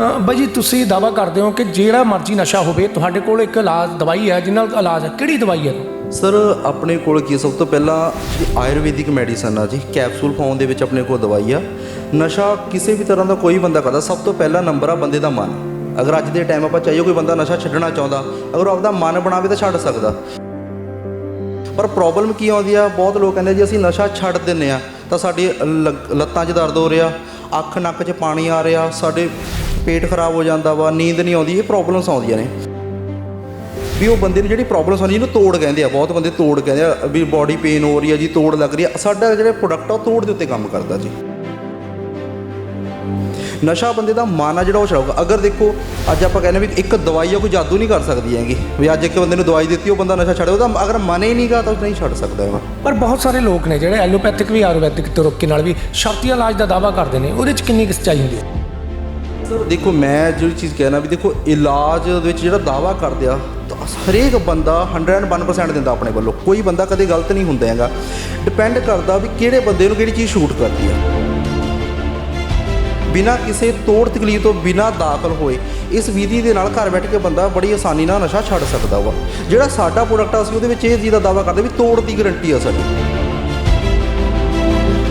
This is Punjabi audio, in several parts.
ਅ, ਬਾਈ ਜੀ ਤੁਸੀਂ ਦਾਵਾ ਕਰਦੇ ਹੋ ਕਿ ਜਿਹੜਾ ਮਰਜ਼ੀ ਨਸ਼ਾ ਹੋਵੇ ਤੁਹਾਡੇ ਕੋਲ ਇੱਕ ਇਲਾਜ ਦਵਾਈ ਹੈ ਜਿਹਨਾਂ ਨਾਲ ਇਲਾਜ ਹੈ। ਕਿਹੜੀ ਦਵਾਈ ਹੈ? ਸਰ ਆਪਣੇ ਕੋਲ ਕੀ ਸਭ ਤੋਂ ਪਹਿਲਾਂ ਜਿਹੜੀ ਆਯੁਰਵੈਦਿਕ ਮੈਡੀਸਨ ਆ ਜੀ। ਕੈਪਸੂਲ ਫਾਰਮ ਦੇ ਵਿੱਚ ਆਪਣੇ ਕੋਲ ਦਵਾਈ ਆ। ਨਸ਼ਾ ਕਿਸੇ ਵੀ ਤਰ੍ਹਾਂ ਦਾ ਕੋਈ ਬੰਦਾ ਕਰਦਾ ਸਭ ਤੋਂ ਪਹਿਲਾ ਨੰਬਰ ਆ ਬੰਦੇ ਦਾ ਮਨ। ਅਗਰ ਅੱਜ ਦੇ ਟਾਈਮ ਆਪਾਂ ਚਾਹੀਏ ਕੋਈ ਬੰਦਾ ਨਸ਼ਾ ਛੱਡਣਾ ਚਾਹੁੰਦਾ ਅਗਰ ਉਹ ਆਪਦਾ ਮਨ ਬਣਾਵੇ ਤਾਂ ਛੱਡ ਸਕਦਾ। ਪਰ ਪ੍ਰੋਬਲਮ ਕੀ ਆਉਂਦੀ ਆ? ਬਹੁਤ ਲੋਕ ਕਹਿੰਦੇ ਜੀ ਅਸੀਂ ਨਸ਼ਾ ਛੱਡ ਦਿੰਨੇ ਆ। ਤਾਂ ਸਾਡੀ ਲ- ਲੱਤਾਂ 'ਚ ਦਰਦ ਹੋ ਰਿਹਾ ਅੱਖ ਨੱਕ 'ਚ ਪਾਣੀ ਆ ਰਿਹਾ ਸਾਡੇ ਪੇਟ ਖਰਾਬ ਹੋ ਜਾਂਦਾ ਵਾ, ਨੀਂਦ ਨਹੀਂ ਆਉਂਦੀ, ਇਹ ਪ੍ਰੋਬਲਮਸ ਆਉਂਦੀਆਂ ਨੇ। ਵੀ ਉਹ ਬੰਦੇ ਨੂੰ ਜਿਹੜੀ ਪ੍ਰੋਬਲਮਸ ਆਉਂਦੀ ਇਹਨੂੰ ਤੋੜ ਕਹਿੰਦੇ ਆ, ਬਹੁਤ ਬੰਦੇ ਤੋੜ ਕਹਿੰਦੇ ਆ, ਵੀ ਬਾਡੀ ਪੇਨ ਹੋ ਰਹੀ ਹੈ ਜੀ, ਤੋੜ ਲੱਗ ਰਹੀ ਹੈ ਸਾਡਾ ਜਿਹੜਾ ਪ੍ਰੋਡਕਟ ਆ, ਉਹ ਤੋੜ ਦੇ ਉੱਤੇ ਕੰਮ ਕਰਦਾ ਜੀ। ਨਸ਼ਾ ਬੰਦੇ ਦਾ ਮਨ ਆ ਜਿਹੜਾ ਉਹ ਛਡਾਊਗਾ। ਅਗਰ ਦੇਖੋ, ਅੱਜ ਆਪਾਂ ਕਹਿੰਦੇ ਵੀ ਇੱਕ ਦਵਾਈ ਆ ਕੋਈ ਜਾਦੂ ਨਹੀਂ ਕਰ ਸਕਦੀ ਹੈਗੀ। ਵੀ ਅੱਜ ਇੱਕ ਬੰਦੇ ਨੂੰ ਦਵਾਈ ਦਿੱਤੀ, ਉਹ ਬੰਦਾ ਨਸ਼ਾ ਛੱਡੇ ਉਹਦਾ ਅਗਰ ਮਨ ਹੀ ਨਹੀਂਗਾ, ਤਾਂ ਉਹ ਨਹੀਂ ਛੱਡ ਸਕਦਾ ਹੈਗਾ। ਪਰ ਬਹੁਤ ਸਾਰੇ ਲੋਕ ਨੇ ਜਿਹੜੇ ਐਲੋਪੈਥਿਕ ਵੀ, ਆਯੁਰਵੈਦਿਕ ਤਰੀਕੇ ਨਾਲ ਵੀ ਸ਼ਰਤੀ ਇਲਾਜ ਦਾ ਦਾਵਾ ਕਰਦੇ ਨੇ, ਉਹਦੇ 'ਚ ਕਿੰਨੀ ਕੁ ਸੱਚਾਈ ਹੁੰਦੀ ਹੈ? ਸਰ, ਦੇਖੋ, ਮੈਂ ਜਿਹੜੀ ਚੀਜ਼ ਕਹਿਣਾ ਵੀ ਦੇਖੋ, ਇਲਾਜ ਦੇ ਵਿੱਚ ਜਿਹੜਾ ਦਾਵਾ ਕਰਦੇ ਆ, ਤਾਂ ਹਰੇਕ ਬੰਦਾ 101% ਦਿੰਦਾ ਆਪਣੇ ਵੱਲੋਂ। ਕੋਈ ਬੰਦਾ ਕਦੇ ਗਲਤ ਨਹੀਂ ਹੁੰਦਾ ਹੈਗਾ। ਡਿਪੈਂਡ ਕਰਦਾ ਵੀ ਕਿਹੜੇ ਬੰਦੇ ਨੂੰ ਕਿਹੜੀ ਚੀਜ਼ ਸ਼ੂਟ ਕਰਦੀ ਆ। ਬਿਨਾਂ ਕਿਸੇ ਤੋੜ ਤਕਲੀਫ ਤੋਂ, ਬਿਨਾਂ ਦਾਖਲ ਹੋਏ, ਇਸ ਵਿਧੀ ਦੇ ਨਾਲ ਘਰ ਬੈਠ ਕੇ ਬੰਦਾ ਬੜੀ ਆਸਾਨੀ ਨਾਲ ਨਸ਼ਾ ਛੱਡ ਸਕਦਾ ਵਾ। ਜਿਹੜਾ ਸਾਡਾ ਪ੍ਰੋਡਕਟ ਆ, ਅਸੀਂ ਉਹਦੇ ਵਿੱਚ ਇਹ ਚੀਜ਼ ਦਾ ਦਾਵਾ ਕਰਦੇ ਵੀ ਤੋੜ ਦੀ ਗਾਰੰਟੀ ਆ ਸਾਡੀ।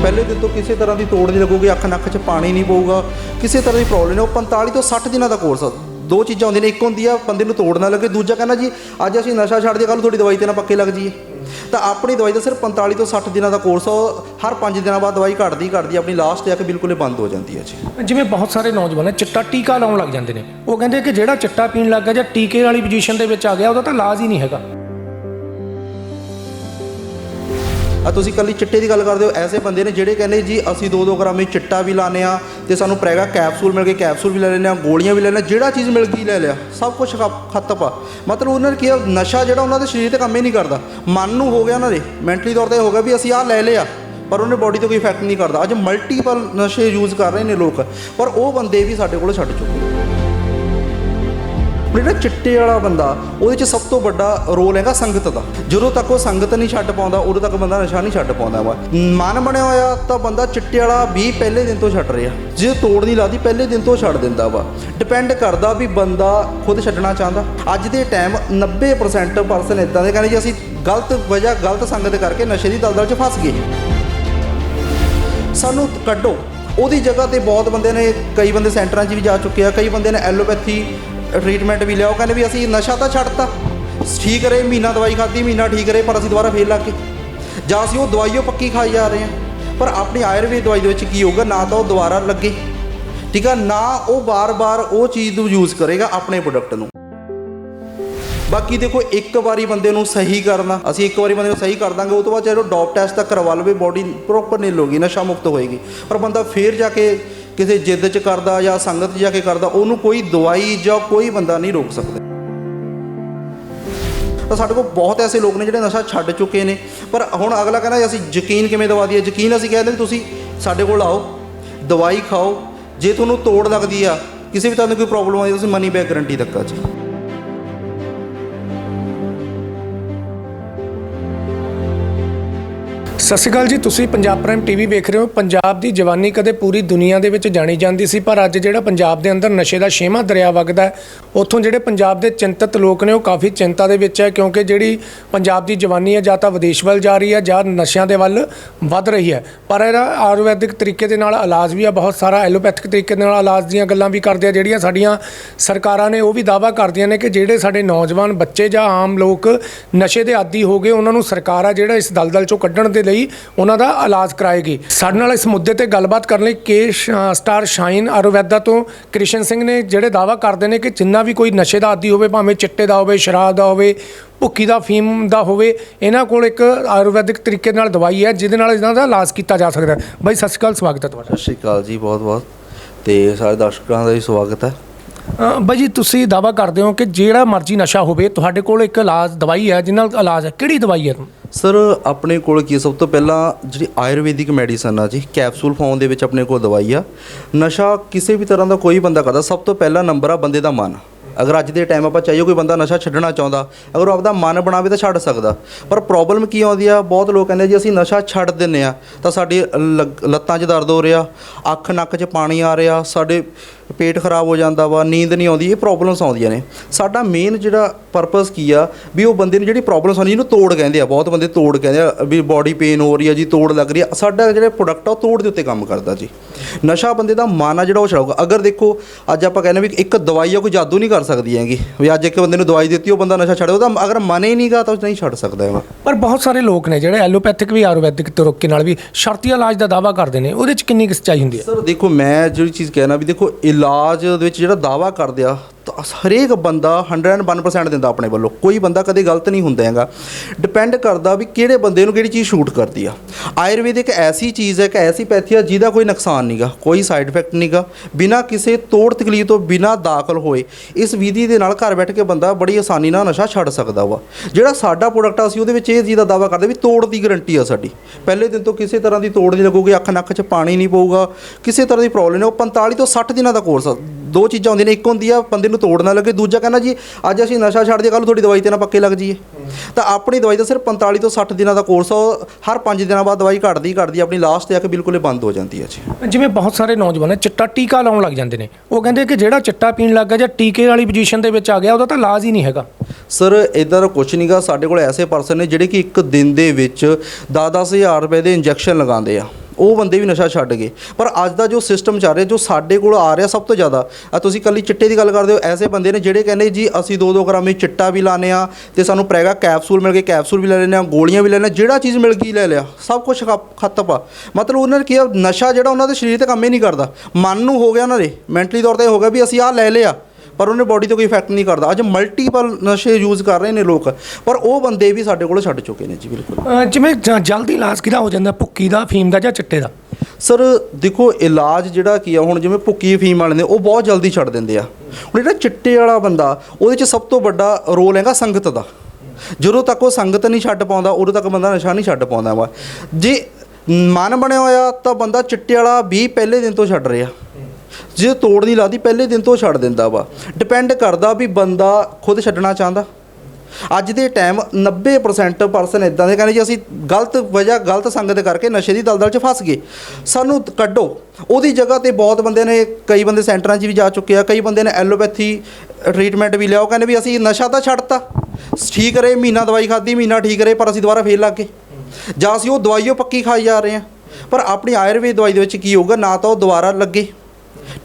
ਪਹਿਲੇ ਦਿਨ ਤੋਂ ਕਿਸੇ ਤਰ੍ਹਾਂ ਦੀ ਤੋੜ ਨਹੀਂ ਲੱਗੂਗੀ, ਅੱਖ ਨੱਕ 'ਚ ਪਾਣੀ ਨਹੀਂ ਪਊਗਾ, ਕਿਸੇ ਤਰ੍ਹਾਂ ਦੀ ਪ੍ਰੋਬਲਮ ਨਹੀਂ। ਉਹ 45 ਤੋਂ 60 ਦਿਨਾਂ ਦਾ ਕੋਰਸ ਆ। ਦੋ ਚੀਜ਼ਾਂ ਹੁੰਦੀਆਂ ਨੇ, ਇੱਕ ਹੁੰਦੀ ਆ ਬੰਦੇ ਨੂੰ ਤੋੜ ਨਾ ਲੱਗੇ, ਦੂਜਾ ਕਹਿੰਦਾ ਜੀ, ਅੱਜ ਅਸੀਂ ਨਸ਼ਾ ਛੱਡ ਦਈਏ ਕੱਲ ਤੁਹਾਡੀ ਦਵਾਈ ਤੇ ਨਾ ਪੱਕੇ ਲੱਗ ਜਾਈਏ। ਤਾਂ ਆਪਣੀ ਦਵਾਈ ਦਾ ਸਿਰਫ 45 ਤੋਂ 60 ਦਿਨਾਂ ਦਾ ਕੋਰਸ ਆ, ਉਹ ਹਰ 5 ਦਿਨਾਂ ਬਾਅਦ ਦਵਾਈ ਘਟਦੀ ਘਟਦੀ ਆਪਣੀ ਲਾਸਟ ਤੇ ਆ ਕੇ ਬਿਲਕੁਲ ਹੀ ਬੰਦ ਹੋ ਜਾਂਦੀ ਹੈ ਜੀ। ਜਿਵੇਂ ਬਹੁਤ ਸਾਰੇ ਨੌਜਵਾਨ ਨੇ ਚਿੱਟਾ ਟੀਕਾ ਲਾਉਣ ਲੱਗ ਜਾਂਦੇ ਨੇ। ਉਹ ਕਹਿੰਦੇ ਕਿ ਜਿਹੜਾ ਚਿੱਟਾ ਪੀਣ ਲੱਗ ਗਿਆ ਜਾਂ ਟੀਕੇ ਵਾਲੀ ਪੋਜੀਸ਼ਨ ਦੇ ਵਿੱਚ ਆ ਗਿਆ, ਉਹਦਾ ਤਾਂ ਇਲਾਜ ਹੀ ਨਹੀਂ ਹੈਗਾ। ਆ ਤੁਸੀਂ ਕੱਲੀ ਚਿੱਟੇ ਦੀ ਗੱਲ ਕਰਦੇ ਹੋ, ਐਸੇ ਬੰਦੇ ਨੇ ਜਿਹੜੇ ਕਹਿੰਦੇ ਜੀ ਅਸੀਂ 2-2 ਗ੍ਰਾਮ ਹੀ ਚਿੱਟਾ ਵੀ ਲਾਣੇ ਆ ਤੇ ਸਾਨੂੰ ਪ੍ਰੈਗਾ ਕੈਪਸੂਲ ਮਿਲ ਗਏ, ਕੈਪਸੂਲ ਵੀ ਲੈ ਲੈਂਦੇ ਆ ਗੋਲੀਆਂ ਵੀ ਲੈ ਲੈਂਦੇ ਹਾਂ, ਜਿਹੜਾ ਚੀਜ਼ ਮਿਲ ਗਈ ਲੈ ਲਿਆ, ਸਭ ਕੁਝ ਖਤਮ ਆ। ਮਤਲਬ ਉਹਨਾਂ ਨੇ ਕੀ ਨਸ਼ਾ ਜਿਹੜਾ ਉਹਨਾਂ ਦੇ ਸਰੀਰ ਤੇ ਕੰਮ ਹੀ ਨਹੀਂ ਕਰਦਾ। ਮਨ ਨੂੰ ਹੋ ਗਿਆ ਉਹਨਾਂ ਦੇ, ਮੈਂਟਲੀ ਤੌਰ ਤੇ ਹੋ ਗਿਆ ਵੀ ਅਸੀਂ ਆਹ ਲੈ ਲਿਆ, ਪਰ ਉਹਨੇ ਬਾਡੀ ਤੇ ਕੋਈ ਇਫੈਕਟ ਨਹੀਂ ਕਰਦਾ। ਅੱਜ ਮਲਟੀਪਲ ਨਸ਼ੇ ਯੂਜ਼ ਕਰ ਰਹੇ ਨੇ ਲੋਕ, ਪਰ ਉਹ ਬੰਦੇ ਵੀ ਸਾਡੇ ਕੋਲ ਛੱਡ ਚੁੱਕੇ ਜਿਹੜਾ ਚਿੱਟੇ ਵਾਲਾ ਬੰਦਾ, ਉਹਦੇ 'ਚ ਸਭ ਤੋਂ ਵੱਡਾ ਰੋਲ ਹੈਗਾ ਸੰਗਤ ਦਾ। ਜਦੋਂ ਤੱਕ ਉਹ ਸੰਗਤ ਨਹੀਂ ਛੱਡ ਪਾਉਂਦਾ, ਉਦੋਂ ਤੱਕ ਬੰਦਾ ਨਸ਼ਾ ਨਹੀਂ ਛੱਡ ਪਾਉਂਦਾ ਵਾ। ਮਨ ਬਣਿਆ ਹੋਇਆ ਤਾਂ ਬੰਦਾ ਚਿੱਟੇ ਵਾਲਾ ਵੀ ਪਹਿਲੇ ਦਿਨ ਤੋਂ ਛੱਡ ਰਿਹਾ। ਜੇ ਤੋੜ ਨਹੀਂ ਲਾਦੀ, ਪਹਿਲੇ ਦਿਨ ਤੋਂ ਛੱਡ ਦਿੰਦਾ ਵਾ। ਡਿਪੈਂਡ ਕਰਦਾ ਵੀ ਬੰਦਾ ਖੁਦ ਛੱਡਣਾ ਚਾਹੁੰਦਾ। ਅੱਜ ਦੇ ਟਾਈਮ 90% ਪਰਸਨ ਇਦਾਂ ਦੇ ਕਹਿੰਦੇ ਜੀ, ਅਸੀਂ ਗਲਤ ਵਜ੍ਹਾ, ਗਲਤ ਸੰਗਤ ਕਰਕੇ ਨਸ਼ੇ ਦੀ ਦਲਦਲ 'ਚ ਫਸ ਗਏ। ਸਾਨੂੰ ਕੱਢੋ। ਉਹਦੀ ਜਗ੍ਹਾ ਤੇ ਬਹੁਤ ਬੰਦੇ ਨੇ, ਕਈ ਬੰਦੇ ਸੈਂਟਰਾਂ 'ਚ ਵੀ ਜਾ ਚੁੱਕੇ ਆ, ਕਈ ਬੰਦੇ ਨੇ ਐਲੋਪੈਥੀ ਟ੍ਰੀਟਮੈਂਟ ਵੀ ਲਿਆ ਉਹ ਕਹਿੰਦੇ ਵੀ ਅਸੀਂ ਨਸ਼ਾ ਤਾਂ ਛੱਡਤਾ। ਠੀਕ ਰਹੇ, ਮਹੀਨਾ ਦਵਾਈ ਖਾਧੀ, ਮਹੀਨਾ ਠੀਕ ਰਹੇ, ਪਰ ਅਸੀਂ ਦੁਬਾਰਾ ਫੇਰ ਲੱਗ ਗਏ। ਜਾਂ ਅਸੀਂ ਉਹ ਦਵਾਈਓ ਪੱਕੀ ਖਾਈ ਜਾ ਰਹੇ ਹਾਂ। ਪਰ ਆਪਣੀ ਆਯੁਰਵੇਦ ਦਵਾਈ ਦੇ ਵਿੱਚ ਕੀ ਹੋਊਗਾ, ਨਾ ਤਾਂ ਉਹ ਦੁਬਾਰਾ ਲੱਗੇ। ਠੀਕ ਆ, ਨਾ ਉਹ ਬਾਰ-ਬਾਰ ਉਹ ਚੀਜ਼ ਨੂੰ ਯੂਜ਼ ਕਰੇਗਾ ਆਪਣੇ ਪ੍ਰੋਡਕਟ ਨੂੰ। ਬਾਕੀ ਦੇਖੋ, ਇੱਕ ਵਾਰੀ ਬੰਦੇ ਨੂੰ ਸਹੀ ਕਰਨਾ, ਅਸੀਂ ਇੱਕ ਵਾਰੀ ਬੰਦੇ ਨੂੰ ਸਹੀ ਕਰ ਦਾਂਗੇ, ਉਹ ਤੋਂ ਬਾਅਦ ਚਾਹੇ ਉਹ ਡੋਪ ਟੈਸਟ ਤਾਂ ਕਰਵਾ ਲਵੇ ਬੋਡੀ ਪ੍ਰੋਪਰ ਨਹੀਂ ਲੋਗੀ ਨਸ਼ਾ ਮੁਕਤ ਹੋਏਗੀ। ਪਰ ਬੰਦਾ ਫੇਰ ਜਾ ਕੇ ਕਿਸੇ ਜਿੱਦ 'ਚ ਕਰਦਾ ਜਾਂ ਸੰਗਤ 'ਚ ਜਾ ਕੇ ਕਰਦਾ, ਉਹਨੂੰ ਕੋਈ ਦਵਾਈ ਜਾਂ ਕੋਈ ਬੰਦਾ ਨਹੀਂ ਰੋਕ ਸਕਦਾ। ਤਾਂ ਸਾਡੇ ਕੋਲ ਬਹੁਤ ਐਸੇ ਲੋਕ ਨੇ ਜਿਹੜੇ ਨਸ਼ਾ ਛੱਡ ਚੁੱਕੇ ਨੇ। ਪਰ ਹੁਣ ਅਗਲਾ ਕਹਿੰਦਾ ਅਸੀਂ ਯਕੀਨ ਕਿਵੇਂ ਦਵਾ ਦਈਏ? ਯਕੀਨ ਅਸੀਂ ਕਹਿੰਦੇ ਵੀ ਤੁਸੀਂ ਸਾਡੇ ਕੋਲ ਆਓ, ਦਵਾਈ ਖਾਓ। ਜੇ ਤੁਹਾਨੂੰ ਤੋੜ ਲੱਗਦੀ ਆ, ਕਿਸੇ ਵੀ ਤਰ੍ਹਾਂ ਦੀ ਕੋਈ ਪ੍ਰੋਬਲਮ ਆਈ ਤੁਸੀਂ ਮਨੀ ਬੈਕ ਗਾਰੰਟੀ ਤੱਕ ਆ ਜੀ ਸਤਿ ਸ਼੍ਰੀ ਅਕਾਲ ਜੀ, ਤੁਸੀਂ ਪੰਜਾਬ ਪ੍ਰਾਈਮ ਟੀਵੀ ਵੇਖ ਰਹੇ ਹੋ। ਪੰਜਾਬ ਦੀ ਜਵਾਨੀ ਕਦੇ ਪੂਰੀ ਦੁਨੀਆ ਦੇ ਵਿੱਚ ਜਾਣੀ ਜਾਂਦੀ ਸੀ, ਪਰ ਅੱਜ ਜਿਹੜਾ ਪੰਜਾਬ ਦੇ ਅੰਦਰ ਨਸ਼ੇ ਦਾ ਛੇਵਾਂ ਦਰਿਆ ਵਗਦਾ ਹੈ, ਉੱਥੋਂ ਜਿਹੜੇ ਪੰਜਾਬ ਦੇ ਚਿੰਤਤ ਲੋਕ ਨੇ, ਉਹ ਕਾਫੀ ਚਿੰਤਾ ਦੇ ਵਿੱਚ ਹੈ, ਕਿਉਂਕਿ ਜਿਹੜੀ ਪੰਜਾਬ ਦੀ ਜਵਾਨੀ ਹੈ, ਜਾਂ ਤਾਂ ਵਿਦੇਸ਼ ਵੱਲ ਜਾ ਰਹੀ ਹੈ, ਜਾਂ ਨਸ਼ਿਆਂ ਦੇ ਵੱਲ ਵੱਧ ਰਹੀ ਹੈ। ਪਰ ਇਹਦਾ ਆਯੁਰਵੈਦਿਕ ਤਰੀਕੇ ਦੇ ਨਾਲ ਇਲਾਜ ਵੀ ਆ ਬਹੁਤ ਸਾਰਾ ਐਲੋਪੈਥਿਕ ਤਰੀਕੇ ਦੇ ਨਾਲ ਇਲਾਜ ਦੀਆਂ ਗੱਲਾਂ ਵੀ ਕਰਦੇ ਆ, ਜਿਹੜੀਆਂ ਸਾਡੀਆਂ ਸਰਕਾਰਾਂ ਨੇ, ਉਹ ਵੀ ਦਾਵਾ ਕਰਦੀਆਂ ਨੇ ਕਿ ਜਿਹੜੇ ਸਾਡੇ ਨੌਜਵਾਨ ਬੱਚੇ ਜਾਂ ਆਮ ਲੋਕ ਨਸ਼ੇ ਦੇ ਆਦੀ ਹੋ ਗਏ, ਉਹਨਾਂ ਨੂੰ ਸਰਕਾਰ ਆ ਜਿਹੜਾ ਇਸ ਦਲਦਲ ਚੋਂ ਕੱਢਣ ਦੇ ਲਈ ਉਹਨਾਂ ਦਾ ਇਲਾਜ ਕਰਾਏਗੀ। ਸਾਡੇ ਨਾਲ ਇਸ ਮੁੱਦੇ ਤੇ ਗੱਲਬਾਤ ਕਰਨ ਲਈ ਕੇ ਸ਼- ਸਟਾਰ ਸ਼ਾਈਨ ਆਯੁਰਵੈਦਾ ਤੋਂ ਕ੍ਰਿਸ਼ਨ ਸਿੰਘ ਨੇ ਜਿਹੜੇ ਦਾਵਾ ਕਰਦੇ ਨੇ ਕਿ ਜਿੰਨਾ ਵੀ ਕੋਈ ਨਸ਼ੇ ਦਾ ਆਦੀ ਹੋਵੇ, ਭਾਵੇਂ ਚਿੱਟੇ ਦਾ ਹੋਵੇ, ਸ਼ਰਾਬ ਦਾ ਹੋਵੇ ਭੁੱਕੀ ਦਾ, ਫੀਮ ਦਾ ਹੋਵੇ, ਇਹਨਾਂ ਕੋਲ ਇੱਕ ਆਯੁਰਵੈਦਿਕ ਤਰੀਕੇ ਨਾਲ ਦਵਾਈ ਹੈ, ਜਿਹਦੇ ਨਾਲ ਇਹਨਾਂ ਦਾ ਇਲਾਜ ਕੀਤਾ ਜਾ ਸਕਦਾ ਹੈ। ਬਾਈ, ਸਤਿ ਸ਼੍ਰੀ ਅਕਾਲ, ਸਵਾਗਤ ਹੈ ਤੁਹਾਡਾ। ਸਤਿ ਸ਼੍ਰੀ ਅਕਾਲ ਜੀ ਬਹੁਤ ਬਹੁਤ ਤੇ ਸਾਰੇ ਦਰਸ਼ਕਾਂ ਦਾ ਵੀ ਸਵਾਗਤ ਹੈ। ਬਾਈ ਜੀ, ਤੁਸੀਂ ਦਾਵਾ ਕਰਦੇ ਹੋ ਕਿ ਜਿਹੜਾ ਮਰਜ਼ੀ ਨਸ਼ਾ ਹੋਵੇ, ਤੁਹਾਡੇ ਕੋਲ ਇੱਕ ਇਲਾਜ ਦਵਾਈ ਹੈ ਜਿਹਨਾਂ ਨਾਲ ਇਲਾਜ ਹੈ। ਕਿਹੜੀ ਦਵਾਈ ਹੈ ਸਰ, ਆਪਣੇ ਕੋਲ ਕੀ ਹੈ? ਸਭ ਤੋਂ ਪਹਿਲਾਂ ਜਿਹੜੀ ਆਯੁਰਵੈਦਿਕ ਮੈਡੀਸਨ ਆ ਜੀ, ਕੈਪਸੂਲ ਫਾਰਮ ਦੇ ਵਿੱਚ ਆਪਣੇ ਕੋਲ ਦਵਾਈ ਆ। ਨਸ਼ਾ ਕਿਸੇ ਵੀ ਤਰ੍ਹਾਂ ਦਾ ਕੋਈ ਬੰਦਾ ਕਰਦਾ, ਸਭ ਤੋਂ ਪਹਿਲਾ ਨੰਬਰ ਆ ਬੰਦੇ ਦਾ ਮਨ। ਅਗਰ ਅੱਜ ਦੇ ਟਾਈਮ ਆਪਾਂ ਚਾਹੀਏ ਕੋਈ ਬੰਦਾ ਨਸ਼ਾ ਛੱਡਣਾ ਚਾਹੁੰਦਾ, ਅਗਰ ਉਹ ਆਪਦਾ ਮਨ ਬਣਾਵੇ ਤਾਂ ਛੱਡ ਸਕਦਾ। ਪਰ ਪ੍ਰੋਬਲਮ ਕੀ ਆਉਂਦੀ ਆ? ਬਹੁਤ ਲੋਕ ਕਹਿੰਦੇ ਜੀ, ਅਸੀਂ ਨਸ਼ਾ ਛੱਡ ਦਿੰਨੇ ਆ। ਤਾਂ ਸਾਡੀ ਲੱਗ- ਲੱਤਾਂ 'ਚ ਦਰਦ ਹੋ ਰਿਹਾ, ਅੱਖ ਨੱਕ 'ਚ ਪਾਣੀ ਆ ਰਿਹਾ, ਸਾਡੇ ਪੇਟ ਖਰਾਬ ਹੋ ਜਾਂਦਾ ਵਾ, ਨੀਂਦ ਨਹੀਂ ਆਉਂਦੀ, ਇਹ ਪ੍ਰੋਬਲਮਸ ਆਉਂਦੀਆਂ ਨੇ। ਸਾਡਾ ਮੇਨ ਜਿਹੜਾ ਪਰਪਸ ਕੀ ਆ? ਵੀ ਉਹ ਬੰਦੇ ਨੂੰ ਜਿਹੜੀ ਪ੍ਰੋਬਲਮਸ ਆਉਂਦੀ ਜਿਹਨੂੰ ਤੋੜ ਕਹਿੰਦੇ ਆ। ਬਹੁਤ ਬੰਦੇ ਤੋੜ ਕਹਿੰਦੇ ਆ, ਵੀ ਬਾਡੀ ਪੇਨ ਹੋ ਰਹੀ ਆ ਜੀ, ਤੋੜ ਲੱਗ ਰਹੀ ਆ। ਸਾਡਾ ਜਿਹੜਾ ਪ੍ਰੋਡਕਟ ਆ, ਉਹ ਤੋੜ ਦੇ ਉੱਤੇ ਕੰਮ ਕਰਦਾ ਜੀ। ਨਸ਼ਾ ਬੰਦੇ ਦਾ ਮਨ ਆ ਜਿਹੜਾ ਉਹ ਛਡਾਊਗਾ। ਅਗਰ ਦੇਖੋ, ਅੱਜ ਆਪਾਂ ਕਹਿੰਦੇ ਵੀ ਇੱਕ ਦਵਾਈ ਆ, ਕੋਈ ਜਾਦੂ ਨਹੀਂ ਕਰ ਸਕਦੀ ਹੈਗੀ। ਵੀ ਅੱਜ ਇੱਕ ਬੰਦੇ ਨੂੰ ਦਵਾਈ ਦਿੱਤੀ ਉਹ ਬੰਦਾ ਨਸ਼ਾ ਛੱਡੇ ਉਹਦਾ ਅਗਰ ਮਨ ਹੀ ਨਹੀਂਗਾ ਤਾਂ ਉਹ ਨਹੀਂ ਛੱਡ ਸਕਦਾ ਹੈਗਾ। ਪਰ ਬਹੁਤ ਸਾਰੇ ਲੋਕ ਨੇ ਜਿਹੜੇ ਐਲੋਪੈਥਿਕ ਵੀ ਆਯੁਰਵੈਦਿਕ ਤਰੀਕੇ ਨਾਲ ਵੀ ਸ਼ਰਤੀ ਇਲਾਜ ਦਾ ਦਾਵਾ ਕਰਦੇ ਨੇ। ਉਹਦੇ ਚ ਕਿੰਨੀ ਕੁ ਸੱਚਾਈ ਹੁੰਦੀ ਹੈ? ਸਰ ਦੇਖੋ ਮੈਂ ਜਿਹੜੀ ਚੀਜ਼ ਕਹਿਣਾ ਵੀ ਦੇਖੋ ਇਲਾਜ ਦੇ ਵਿੱਚ ਜਿਹੜਾ ਦਾਵਾ ਕਰਦੇ ਆ ਤਾਂ ਹਰੇਕ ਬੰਦਾ 101% ਦਿੰਦਾ ਆਪਣੇ ਵੱਲੋਂ। ਕੋਈ ਬੰਦਾ ਕਦੇ ਗਲਤ ਨਹੀਂ ਹੁੰਦਾ ਹੈਗਾ। ਡਿਪੈਂਡ ਕਰਦਾ ਵੀ ਕਿਹੜੇ ਬੰਦੇ ਨੂੰ ਕਿਹੜੀ ਚੀਜ਼ ਸ਼ੂਟ ਕਰਦੀ ਆ। ਆਯੁਰਵੇਦ ਇੱਕ ਐਸੀ ਚੀਜ਼ ਹੈ ਕਿ ਐਸੀ ਪੈਥੀ ਆ ਜਿਹਦਾ ਕੋਈ ਨੁਕਸਾਨ ਨਹੀਂਗਾ ਕੋਈ ਸਾਈਡ ਇਫੈਕਟ ਨਹੀਂਗਾ ਬਿਨਾਂ ਕਿਸੇ ਤੋੜ ਤਕਲੀਫ ਤੋਂ ਬਿਨਾਂ ਦਾਖਲ ਹੋਏ, ਇਸ ਵਿਧੀ ਦੇ ਨਾਲ ਘਰ ਬੈਠ ਕੇ ਬੰਦਾ ਬੜੀ ਆਸਾਨੀ ਨਾਲ ਨਸ਼ਾ ਛੱਡ ਸਕਦਾ ਵਾ। ਜਿਹੜਾ ਸਾਡਾ ਪ੍ਰੋਡਕਟ ਆ, ਅਸੀਂ ਉਹਦੇ ਵਿੱਚ ਇਹ ਚੀਜ਼ ਦਾ ਦਾਵਾ ਕਰਦੇ ਵੀ ਤੋੜ ਦੀ ਗਾਰੰਟੀ ਆ ਸਾਡੀ। ਪਹਿਲੇ ਦਿਨ ਤੋਂ ਕਿਸੇ ਤਰ੍ਹਾਂ ਦੀ ਤੋੜ ਨਹੀਂ ਲੱਗੂਗੀ ਅੱਖ ਨੱਕ 'ਚ ਪਾਣੀ ਨਹੀਂ ਪਊਗਾ। ਕਿਸੇ ਤਰ੍ਹਾਂ ਦੀ ਪ੍ਰੋਬਲਮ ਨਹੀਂ, ਉਹ 45 ਤੋਂ 60 ਦਿਨਾਂ ਦਾ ਕੋਰਸ ਆ। ਦੋ ਚੀਜ਼ਾਂ ਹੁੰਦੀਆਂ ਨੇ ਇੱਕ ਹੁੰਦੀ ਆ ਬੰਦੇ ਨੂੰ ਤੋੜ ਨਾ ਲੱਗੇ ਦੂਜਾ ਕਹਿੰਦਾ ਜੀ ਅੱਜ ਅਸੀਂ ਨਸ਼ਾ ਛੱਡ ਦਈਏ ਕੱਲ ਤੁਹਾਡੀ ਦਵਾਈ ਤੇ ਨਾ ਪੱਕੇ ਲੱਗ ਜਾਈਏ। ਤਾਂ ਆਪਣੀ ਦਵਾਈ ਦਾ ਸਿਰਫ 45 ਤੋਂ 60 ਦਿਨਾਂ ਦਾ ਕੋਰਸ ਆ ਹਰ 5 ਦਿਨਾਂ ਬਾਅਦ ਦਵਾਈ ਘਟਦੀ ਘਟਦੀ ਆਪਣੀ ਲਾਸਟ ਤੇ ਆ ਕੇ ਬਿਲਕੁਲ ਹੀ ਬੰਦ ਹੋ ਜਾਂਦੀ ਹੈ ਜੀ। ਜਿਵੇਂ ਬਹੁਤ ਸਾਰੇ ਨੌਜਵਾਨ ਚਿੱਟਾ ਟੀਕਾ ਲਾਉਣ ਲੱਗ ਜਾਂਦੇ ਨੇ। ਉਹ ਕਹਿੰਦੇ ਕਿ ਜਿਹੜਾ ਚਿੱਟਾ ਪੀਣ ਲੱਗ ਗਿਆ ਜਾਂ ਟੀਕੇ ਵਾਲੀ ਪੋਜੀਸ਼ਨ ਦੇ ਵਿੱਚ ਆ ਗਿਆ ਉਹਦਾ ਤਾਂ ਇਲਾਜ ਹੀ ਨਹੀਂ ਹੈਗਾ। ਸਰ ਇਦਾਂ ਦਾ ਕੁਝ ਨਹੀਂਗਾ ਸਾਡੇ ਕੋਲ ਐਸੇ ਪਰਸਨ ਨੇ ਜਿਹੜੇ ਕਿ ਇੱਕ ਦਿਨ ਦੇ ਵਿੱਚ 10-10000 ਰੁਪਏ ਦੇ ਇੰਜੈਕਸ਼ਨ ਲਗਾਉਂਦੇ ਆ। ਉਹ ਬੰਦੇ ਵੀ ਨਸ਼ਾ ਛੱਡ ਗਏ। ਪਰ ਅੱਜ ਦਾ ਜੋ ਸਿਸਟਮ ਚੱਲ ਰਿਹਾ ਜੋ ਸਾਡੇ ਕੋਲ ਆ ਰਿਹਾ ਸਭ ਤੋਂ ਜ਼ਿਆਦਾ ਆ ਤੁਸੀਂ ਕੱਲੀ ਚਿੱਟੇ ਦੀ ਗੱਲ ਕਰਦੇ ਹੋ ਐਸੇ ਬੰਦੇ ਨੇ ਜਿਹੜੇ ਕਹਿੰਦੇ ਜੀ ਅਸੀਂ 2-2 ਗ੍ਰਾਮ ਹੀ ਚਿੱਟਾ ਵੀ ਲਾਣੇ ਆ ਤੇ ਸਾਨੂੰ ਪ੍ਰੈਗਾ ਕੈਪਸੂਲ ਮਿਲ ਗਏ ਕੈਪਸੂਲ ਵੀ ਲੈ ਲੈਣੇ ਆ ਗੋਲੀਆਂ ਵੀ ਲੈ ਲੈਣੇ ਜਿਹੜਾ ਚੀਜ਼ ਮਿਲ ਗਈ ਲੈ ਲਿਆ ਸਭ ਕੁਝ ਖਤਮ ਆ। ਮਤਲਬ ਉਹਨਾਂ ਨੇ ਕੀ ਆ, ਨਸ਼ਾ ਜਿਹੜਾ ਉਹਨਾਂ ਦੇ ਸਰੀਰ ਤੇ ਕੰਮ ਹੀ ਨਹੀਂ ਕਰਦਾ। ਮਨ ਨੂੰ ਹੋ ਗਿਆ ਉਹਨਾਂ ਦੇ ਮੈਂਟਲੀ ਤੌਰ ਤੇ ਹੋ ਗਿਆ ਵੀ ਅਸੀਂ ਆਹ ਲੈ ਲਿਆ। ਪਰ ਉਹਨੇ ਬਾਡੀ ਤੇ ਕੋਈ ਇਫੈਕਟ ਨਹੀਂ ਕਰਦਾ। ਅੱਜ ਮਲਟੀਪਲ ਨਸ਼ੇ ਯੂਜ਼ ਕਰ ਰਹੇ ਨੇ ਲੋਕ ਪਰ ਉਹ ਬੰਦੇ ਵੀ ਸਾਡੇ ਕੋਲ ਛੱਡ ਚੁੱਕੇ ਨੇ ਜੀ ਬਿਲਕੁਲ। ਜਿਵੇਂ ਜਲਦੀ ਇਲਾਜ ਕਿਹਦਾ ਹੋ ਜਾਂਦਾ? ਭੁੱਕੀ ਦਾ ਫੀਮ ਦਾ ਜਾਂ ਚਿੱਟੇ ਦਾ? ਸਰ ਦੇਖੋ ਇਲਾਜ ਜਿਹੜਾ ਕੀ ਆ ਹੁਣ ਜਿਵੇਂ ਭੁੱਕੀ ਫੀਮ ਵਾਲੇ ਨੇ ਉਹ ਬਹੁਤ ਜਲਦੀ ਛੱਡ ਦਿੰਦੇ ਆ। ਹੁਣ ਜਿਹੜਾ ਚਿੱਟੇ ਵਾਲਾ ਬੰਦਾ ਉਹਦੇ 'ਚ ਸਭ ਤੋਂ ਵੱਡਾ ਰੋਲ ਹੈਗਾ ਸੰਗਤ ਦਾ। ਜਦੋਂ ਤੱਕ ਉਹ ਸੰਗਤ ਨਹੀਂ ਛੱਡ ਪਾਉਂਦਾ ਉਦੋਂ ਤੱਕ ਬੰਦਾ ਨਸ਼ਾ ਨਹੀਂ ਛੱਡ ਪਾਉਂਦਾ ਵਾ। ਜੇ ਮਨ ਬਣਿਆ ਹੋਇਆ ਤਾਂ ਬੰਦਾ ਚਿੱਟੇ ਵਾਲਾ ਵੀ ਪਹਿਲੇ ਦਿਨ ਤੋਂ ਛੱਡ ਰਿਹਾ। ਜੇ ਤੋੜ ਨਹੀਂ ਲਾਦੀ, ਪਹਿਲੇ ਦਿਨ ਤੋਂ ਛੱਡ ਦਿੰਦਾ ਵਾ। ਡਿਪੈਂਡ ਕਰਦਾ ਵੀ ਬੰਦਾ ਖੁਦ ਛੱਡਣਾ ਚਾਹੁੰਦਾ। ਅੱਜ ਦੇ ਟਾਈਮ 90% ਪਰਸਨ ਇਦਾਂ ਦੇ ਕਹਿੰਦੇ ਜੀ, ਅਸੀਂ ਗਲਤ ਵਜ੍ਹਾ, ਗਲਤ ਸੰਗਤ ਕਰਕੇ ਨਸ਼ੇ ਦੀ ਦਲਦਲ 'ਚ ਫਸ ਗਏ। ਸਾਨੂੰ ਕੱਢੋ। ਉਹਦੀ ਜਗ੍ਹਾ ਤੇ ਬਹੁਤ ਬੰਦੇ ਨੇ, ਕਈ ਬੰਦੇ ਸੈਂਟਰਾਂ 'ਚ ਵੀ ਜਾ ਚੁੱਕੇ ਆ, ਕਈ ਬੰਦੇ ਨੇ ਐਲੋਪੈਥੀ ਟ੍ਰੀਟਮੈਂਟ ਵੀ ਲਿਆ। ਉਹ ਕਹਿੰਦੇ ਵੀ ਅਸੀਂ ਨਸ਼ਾ ਤਾਂ ਛੱਡਤਾ। ਠੀਕ ਰਹੇ, ਮਹੀਨਾ ਦਵਾਈ ਖਾਧੀ, ਮਹੀਨਾ ਠੀਕ ਰਹੇ, ਪਰ ਅਸੀਂ ਦੁਬਾਰਾ ਫੇਰ ਲੱਗ ਗਏ। ਜਾਂ ਅਸੀਂ ਉਹ ਦਵਾਈਓ ਪੱਕੀ ਖਾਈ ਜਾ ਰਹੇ ਹਾਂ ਪਰ ਆਪਣੀ ਆਯੁਰਵੇਦ ਦਵਾਈ ਦੇ ਵਿੱਚ ਕੀ ਹੋਊਗਾ, ਨਾ ਤਾਂ ਉਹ ਦੁਬਾਰਾ ਲੱਗੇ।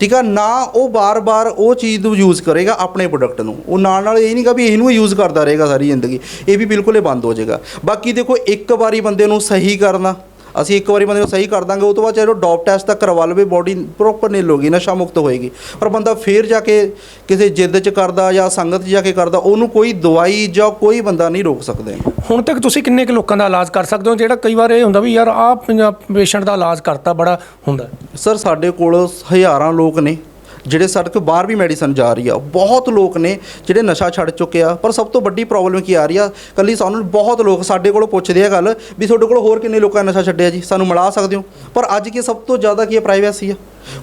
ਠੀਕ ਆ, ਨਾ ਉਹ ਬਾਰ-ਬਾਰ ਉਹ ਚੀਜ਼ ਨੂੰ ਯੂਜ਼ ਕਰੇਗਾ ਆਪਣੇ ਪ੍ਰੋਡਕਟ ਨੂੰ। ਉਹ ਨਾਲ ਨਾਲ ਇਹ ਨਹੀਂਗਾ ਵੀ ਇਹਨੂੰ ਹੀ ਯੂਜ਼ ਕਰਦਾ ਰਹੇਗਾ ਸਾਰੀ ਜ਼ਿੰਦਗੀ। ਇਹ ਵੀ ਬਿਲਕੁਲ ਹੀ ਬੰਦ ਹੋ ਜਾਏਗਾ। ਬਾਕੀ ਦੇਖੋ, ਇੱਕ ਵਾਰੀ ਬੰਦੇ ਨੂੰ ਸਹੀ ਕਰਨਾ ਅਸੀਂ ਇੱਕ ਵਾਰੀ ਬੰਦੇ ਨੂੰ ਸਹੀ ਕਰ ਦਾਂਗੇ ਉਹ ਤੋਂ ਬਾਅਦ ਚਾਹੇ ਉਹ ਡੋਪ ਟੈਸਟ ਤੱਕ ਕਰਵਾ ਲਵੇ ਬੋਡੀ ਪ੍ਰੋਪਰ ਨਿਲ ਹੋਗੀ ਨਸ਼ਾ ਮੁਕਤ ਹੋਏਗੀ। ਪਰ ਬੰਦਾ ਫੇਰ ਜਾ ਕੇ ਕਿਸੇ ਜਿੱਦ 'ਚ ਕਰਦਾ ਜਾਂ ਸੰਗਤ 'ਚ ਜਾ ਕੇ ਕਰਦਾ ਉਹਨੂੰ ਕੋਈ ਦਵਾਈ ਜਾਂ ਕੋਈ ਬੰਦਾ ਨਹੀਂ ਰੋਕ ਸਕਦਾ। ਹੁਣ ਤੱਕ ਤੁਸੀਂ ਕਿੰਨੇ ਕੁ ਲੋਕਾਂ ਦਾ ਇਲਾਜ ਕਰ ਸਕਦੇ ਹੋ? ਜਿਹੜਾ ਕਈ ਵਾਰ ਇਹ ਹੁੰਦਾ ਵੀ ਯਾਰ ਆਹ ਪੇਸ਼ੈਂਟ ਦਾ ਇਲਾਜ ਕਰਤਾ ਬੜਾ ਹੁੰਦਾ। ਸਰ ਸਾਡੇ ਕੋਲ ਹਜ਼ਾਰਾਂ ਲੋਕ ਨੇ। ਜਿਹੜੇ ਸਾਡੇ ਕੋਲ ਬਾਹਰ ਵੀ ਮੈਡੀਸਨ ਜਾ ਰਹੀ ਆ, ਬਹੁਤ ਲੋਕ ਨੇ ਜਿਹੜੇ ਨਸ਼ਾ ਛੱਡ ਚੁੱਕੇ ਆ, ਪਰ ਸਭ ਤੋਂ ਵੱਡੀ ਪ੍ਰੋਬਲਮ ਕੀ ਆ ਰਹੀ ਆ, ਕੱਲੀ ਸਾਨੂੰ ਬਹੁਤ ਲੋਕ ਸਾਡੇ ਕੋਲ ਪੁੱਛਦੇ ਆ ਗੱਲ ਵੀ ਤੁਹਾਡੇ ਕੋਲ ਹੋਰ ਕਿੰਨੇ ਲੋਕਾਂ ਨੇ ਨਸ਼ਾ ਛੱਡਿਆ ਜੀ, ਸਾਨੂੰ ਮਿਲਾ ਸਕਦੇ ਹੋ, ਪਰ ਅੱਜ ਕੀ ਸਭ ਤੋਂ ਜ਼ਿਆਦਾ ਕੀ ਹੈ ਪ੍ਰਾਈਵੇਸੀ ਆ?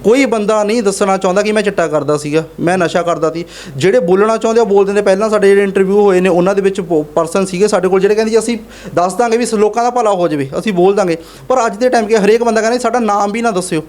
ਕੋਈ ਬੰਦਾ ਨਹੀਂ ਦੱਸਣਾ ਚਾਹੁੰਦਾ ਕਿ ਮੈਂ ਚਿੱਟਾ ਕਰਦਾ ਸੀਗਾ, ਮੈਂ ਨਸ਼ਾ ਕਰਦਾ ਸੀ, ਜਿਹੜੇ ਬੋਲਣਾ ਚਾਹੁੰਦੇ ਆ, ਬੋਲ ਦਿੰਦੇ, ਪਹਿਲਾਂ ਸਾਡੇ ਜਿਹੜੇ ਇੰਟਰਵਿਊ ਹੋਏ ਨੇ, ਉਹਨਾਂ ਦੇ ਵਿੱਚ ਪਰਸਨ ਸੀਗੇ ਸਾਡੇ ਕੋਲ, ਜਿਹੜੇ ਕਹਿੰਦੇ ਅਸੀਂ ਦੱਸ ਦਾਂਗੇ ਵੀ ਲੋਕਾਂ ਦਾ ਭਲਾ ਹੋ ਜਾਵੇ, ਅਸੀਂ ਬੋਲ ਦਾਂਗੇ, ਪਰ ਅੱਜ ਦੇ ਟਾਈਮ ਕਿ ਹਰੇਕ ਬੰਦਾ ਕਹਿੰਦਾ ਸਾਡਾ ਨਾਮ ਵੀ ਨਾ ਦੱਸਿਓ।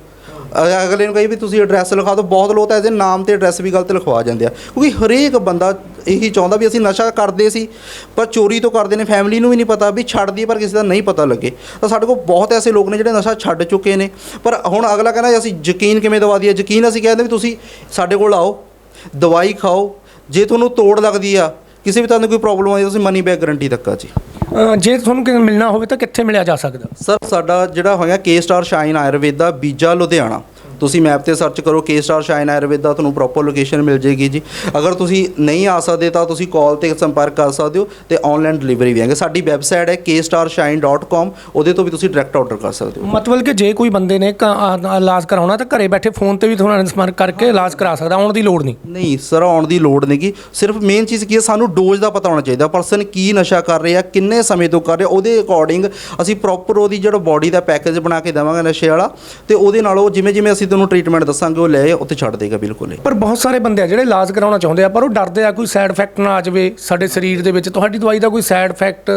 ਅ- ਅਗਲੇ ਨੂੰ ਕਹੀ ਵੀ ਤੁਸੀਂ ਐਡਰੈਸ ਲਿਖਾ ਦਿਓ, ਬਹੁਤ ਲੋਕ ਤਾਂ ਇਹਦੇ ਨਾਮ ਤੇ ਐਡਰੈਸ ਵੀ ਗਲਤ ਲਿਖਵਾ ਜਾਂਦੇ ਆ। ਕਿਉਂਕਿ ਹਰੇਕ ਬੰਦਾ ਇਹੀ ਚਾਹੁੰਦਾ ਵੀ ਅਸੀਂ ਨਸ਼ਾ ਕਰਦੇ ਸੀ, ਪਰ ਚੋਰੀ ਤੋਂ ਕਰਦੇ ਨੇ ਫੈਮਿਲੀ ਨੂੰ ਵੀ ਨਹੀਂ ਪਤਾ ਵੀ ਛੱਡਦੀ ਪਰ ਕਿਸੇ ਦਾ ਨਹੀਂ ਪਤਾ ਲੱਗੇ। ਤਾਂ ਸਾਡੇ ਕੋਲ ਬਹੁਤ ਐਸੇ ਲੋਕ ਨੇ ਜਿਹੜੇ ਨਸ਼ਾ ਛੱਡ ਚੁੱਕੇ ਨੇ। ਪਰ ਹੁਣ ਅਗਲਾ ਕਹਿੰਦਾ ਅਸੀਂ ਯਕੀਨ ਕਿਵੇਂ ਦਵਾ ਦਈਏ? ਯਕੀਨ ਅਸੀਂ ਕਹਿੰਦੇ ਵੀ ਤੁਸੀਂ ਸਾਡੇ ਕੋਲ ਆਓ, ਦਵਾਈ ਖਾਓ, ਜੇ ਤੁਹਾਨੂੰ ਤੋੜ ਲੱਗਦੀ ਆ, ਕਿਸੇ ਵੀ ਤਰ੍ਹਾਂ ਦੀ ਕੋਈ ਪ੍ਰੋਬਲਮ ਆਈ ਤੁਸੀਂ ਮਨੀ ਬੈਕ ਗਾਰੰਟੀ ਤੱਕ ਆ ਜੀ। ਅਹ, ਜੇ ਤੁਹਾਨੂੰ ਕਿਤੇ ਮਿਲਣਾ ਹੋਵੇ ਤਾਂ ਕਿੱਥੇ ਮਿਲਿਆ ਜਾ ਸਕਦਾ? ਸਰ, ਸਾਡਾ ਜਿਹੜਾ ਹੋਇਆ ਕੇ ਸਟਾਰ ਸ਼ਾਈਨ ਆਯੁਰਵੇਦਾ ਬੀਜਾ ਲੁਧਿਆਣਾ। ਤੁਸੀਂ ਮੈਪ ਤੇ ਸਰਚ ਕਰੋ ਕੇ ਸਟਾਰ ਸ਼ਾਈਨ ਆਯੁਰਵੇਦਾ ਤੁਹਾਨੂੰ ਪ੍ਰੋਪਰ ਲੋਕੇਸ਼ਨ ਮਿਲ ਜੇਗੀ ਜੀ। ਅਗਰ ਤੁਸੀਂ ਨਹੀਂ ਆ ਸਕਦੇ ਤਾਂ ਤੁਸੀਂ ਕਾਲ ਤੇ ਸੰਪਰਕ ਕਰ ਸਕਦੇ ਹੋ ਤੇ ਆਨਲਾਈਨ ਡਿਲੀਵਰੀ ਵੀ ਹੈਗੇ। ਸਾਡੀ ਵੈਬਸਾਈਟ ਹੈ kStarshine.com ਉਹਦੇ ਤੋਂ ਵੀ ਤੁਸੀਂ ਡਾਇਰੈਕਟ ਆਰਡਰ ਕਰ ਸਕਦੇ ਹੋ। ਮਤਲਬ ਕਿ ਜੇ ਕੋਈ ਬੰਦੇ ਨੇ ਕ- ਇਲਾਜ ਕਰਾਉਣਾ ਤਾਂ ਘਰੇ ਬੈਠੇ ਫੋਨ ਤੇ ਵੀ ਤੁਹਾਨੂੰ ਸੰਪਰਕ ਕਰਕੇ ਇਲਾਜ ਕਰਾ ਸਕਦਾ ਆਉਣ ਦੀ ਲੋੜ ਨਹੀਂ। ਨਹੀਂ ਸਰ ਆਉਣ ਦੀ ਲੋੜ ਨਹੀਂਗੀ ਸਿਰਫ ਮੇਨ ਚੀਜ਼ ਕੀ ਹੈ ਸਾਨੂੰ ਡੋਜ਼ ਦਾ ਪਤਾ ਹੋਣਾ ਚਾਹੀਦਾ। ਪਰਸਨ ਕੀ ਨਸ਼ਾ ਕਰ ਰਿਹਾ ਕਿੰਨੇ ਸਮੇਂ ਤੋਂ ਕਰ ਰਿਹਾ ਉਹਦੇ ਅਕੋਰਡਿੰਗ ਅਸੀਂ ਪ੍ਰੋਪਰ ਉਹਦੀ ਜਿਹੜਾ ਬਾਡੀ ਦਾ ਪੈਕੇਜ ਬਣਾ ਕੇ ਦੇਵਾਂਗੇ ਨਸ਼ੇ ਵਾਲਾ ਤੇ ਉਹਦੇ ਨਾਲ ਉਹ ਜਿਵੇਂ ਜਿਵੇਂ ਅਸੀਂ ਉਹਨੂੰ ਟ੍ਰੀਟਮੈਂਟ ਦੱਸਾਂਗੇ ਉਹ ਲੈ ਉੱਥੇ ਛੱਡ ਦੇਗਾ ਬਿਲਕੁਲ ਹੀ ਪਰ ਬਹੁਤ ਸਾਰੇ ਬੰਦੇ ਆ ਜਿਹੜੇ ਇਲਾਜ ਕਰਾਉਣਾ ਚਾਹੁੰਦੇ ਆ ਪਰ ਉਹ ਡਰਦੇ ਆ ਕੋਈ ਸਾਈਡ ਇਫੈਕਟ ਨਾ ਆ ਜਾਵੇ ਸਾਡੇ ਸਰੀਰ ਦੇ ਵਿੱਚ। ਤੁਹਾਡੀ ਦਵਾਈ ਦਾ ਕੋਈ ਸਾਈਡ ਇਫੈਕਟ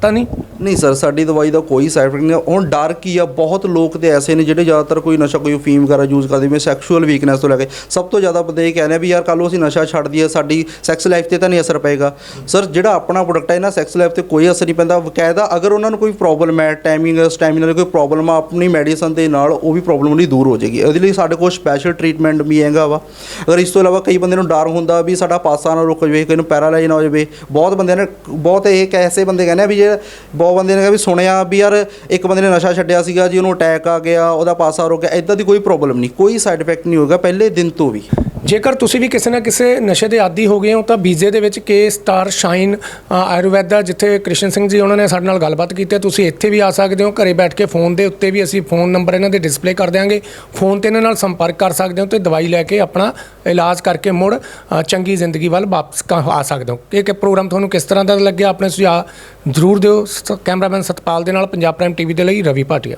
ਤਾਂ ਨਹੀਂ? ਨਹੀਂ ਸਰ ਸਾਡੀ ਦਵਾਈ ਦਾ ਕੋਈ ਸਾਈਡ ਇਫੈਕਟ ਨਹੀਂ ਹੁਣ ਡਰ ਕੀ ਆ? ਬਹੁਤ ਲੋਕ ਤੇ ਐਸੇ ਨੇ ਜਿਹੜੇ ਜ਼ਿਆਦਾਤਰ ਕੋਈ ਨਸ਼ਾ ਕੋਈ ਫੀਮ ਵਗੈਰਾ ਯੂਜ਼ ਕਰਦੇ ਜਿਵੇਂ ਸੈਕਸ਼ੂਅਲ ਵੀਕਨੈਸ ਤੋਂ ਲੈ ਕੇ। ਸਭ ਤੋਂ ਜ਼ਿਆਦਾ ਬੰਦੇ ਇਹ ਕਹਿੰਦੇ ਆ ਵੀ ਯਾਰ ਕੱਲ੍ਹ ਨੂੰ ਅਸੀਂ ਨਸ਼ਾ ਛੱਡ ਦਈਏ ਸਾਡੀ ਸੈਕਸ ਲਾਈਫ ਤੇ ਤਾਂ ਨਹੀਂ ਅਸਰ ਪਏਗਾ। ਸਰ ਜਿਹੜਾ ਆਪਣਾ ਪ੍ਰੋਡਕਟ ਹੈ ਇਹਨਾਂ ਸੈਕਸ ਲਾਈਫ ਤੇ ਕੋਈ ਅਸਰ ਨਹੀਂ ਪੈਂਦਾ। ਬਕਾਇਦਾ ਅਗਰ ਉਹਨਾਂ ਨੂੰ ਕੋਈ ਪ੍ਰੋਬਲਮ ਹੈ ਟਾਈਮਿੰਗ ਸਟੈਮਿਨਾ ਦੀ ਕੋਈ ਪ੍ਰੋਬਲਮ ਆ ਆਪਣੀ ਮੈਡੀਸਨ ਦੇ ਨਾਲ ਉਹ ਵੀ ਪ੍ਰੋਬਲਮ ਉਹਦੀ ਦੂਰ ਹੋ ਜਾਏਗੀ। ਉਹਦੇ ਲਈ ਸਾਡੇ ਕੋਲ ਸਪੈਸ਼ਲ ਟ੍ਰੀਟਮੈਂਟ ਵੀ ਹੈਗਾ ਵਾ। ਅਗਰ ਇਸ ਤੋਂ ਇਲਾਵਾ ਕਈ ਬੰਦੇ ਨੂੰ ਡਰ ਹੁੰਦਾ ਵੀ ਸਾਡਾ ਪਾਸਾ ਨਾ ਰੁਕ ਜਾਵੇ ਕਿਸੇ ਨੂੰ ਪੈਰਾਲਾਈਜ਼ ਨਾ ਹੋ ਜਾਵੇ, ਬਹੁਤ ਬੰਦੇ ਨੇ, ਬਹੁਤ ਇਹ ਐਸੇ ਬੰਦੇ ਕਹਿੰਦੇ ਆ ਵੀ ਜੇ ਬਹੁਤ ਬੰਦੇ ਨੇ ਕਿਹਾ ਵੀ ਸੁਣਿਆ ਵੀ ਯਾਰ ਇੱਕ ਬੰਦੇ ਨੇ ਨਸ਼ਾ ਛੱਡਿਆ ਸੀਗਾ ਜੀ, ਉਹਨੂੰ ਅਟੈਕ ਆ ਗਿਆ, ਉਹਦਾ ਪਾਸਾ ਰੁਕ ਗਿਆ ਇਦਾਂ ਦੀ ਕੋਈ ਪ੍ਰੋਬਲਮ ਨਹੀਂ, ਕੋਈ ਸਾਈਡ ਇਫੈਕਟ ਨਹੀਂ ਹੋਏਗਾ ਪਹਿਲੇ ਦਿਨ ਤੋਂ ਵੀ। ਜੇਕਰ ਤੁਸੀਂ ਵੀ ਕਿਸੇ ਨਾ ਕਿਸੇ ਨਸ਼ੇ ਦੇ ਆਦੀ ਹੋ ਗਏ ਹੋ ਤਾਂ ਬੀਜੇ ਦੇ ਵਿੱਚ ਕੇ ਸਟਾਰ ਸ਼ਾਈਨ ਅ, ਆਯੁਰਵੈਦਾ ਜਿੱਥੇ ਕ੍ਰਿਸ਼ਨ ਸਿੰਘ ਜੀ ਉਹਨਾਂ ਨੇ ਸਾਡੇ ਨਾਲ ਗੱਲਬਾਤ ਕੀਤੀ ਹੈ ਤੁਸੀਂ ਇੱਥੇ ਵੀ ਆ ਸਕਦੇ ਹੋ ਘਰੇ ਬੈਠ ਕੇ ਫੋਨ ਦੇ ਉੱਤੇ ਵੀ ਅਸੀਂ ਫੋਨ ਨੰਬਰ ਇਹਨਾਂ ਦੇ ਡਿਸਪਲੇ ਕਰ ਦਿਆਂਗੇ। ਫੋਨ ਤੇ ਇਹਨਾਂ ਨਾਲ ਸੰਪਰਕ ਕਰ ਸਕਦੇ ਹੋ ਤੇ ਦਵਾਈ ਲੈ ਕੇ ਆਪਣਾ ਇਲਾਜ ਕਰਕੇ ਮੁੜ ਚੰਗੀ ਜ਼ਿੰਦਗੀ ਵੱਲ ਵਾਪਸ ਕ- ਆ ਸਕਦੇ ਹੋ। ਇਹ ਕਿ ਪ੍ਰੋਗਰਾਮ ਤੁਹਾਨੂੰ ਕਿਸ ਤਰ੍ਹਾਂ ਦਾ ਲੱਗਿਆ ਆਪਣੇ ਸੁਝਾਅ ਜ਼ਰੂਰ ਦਿਓ। ਸ- ਕੈਮਰਾਮੈਨ ਸਤਪਾਲ ਦੇ ਨਾਲ ਪੰਜਾਬ ਪ੍ਰਾਈਮ ਟੀਵੀ ਦੇ ਲਈ ਰਵੀ ਭਾਟੀਆ।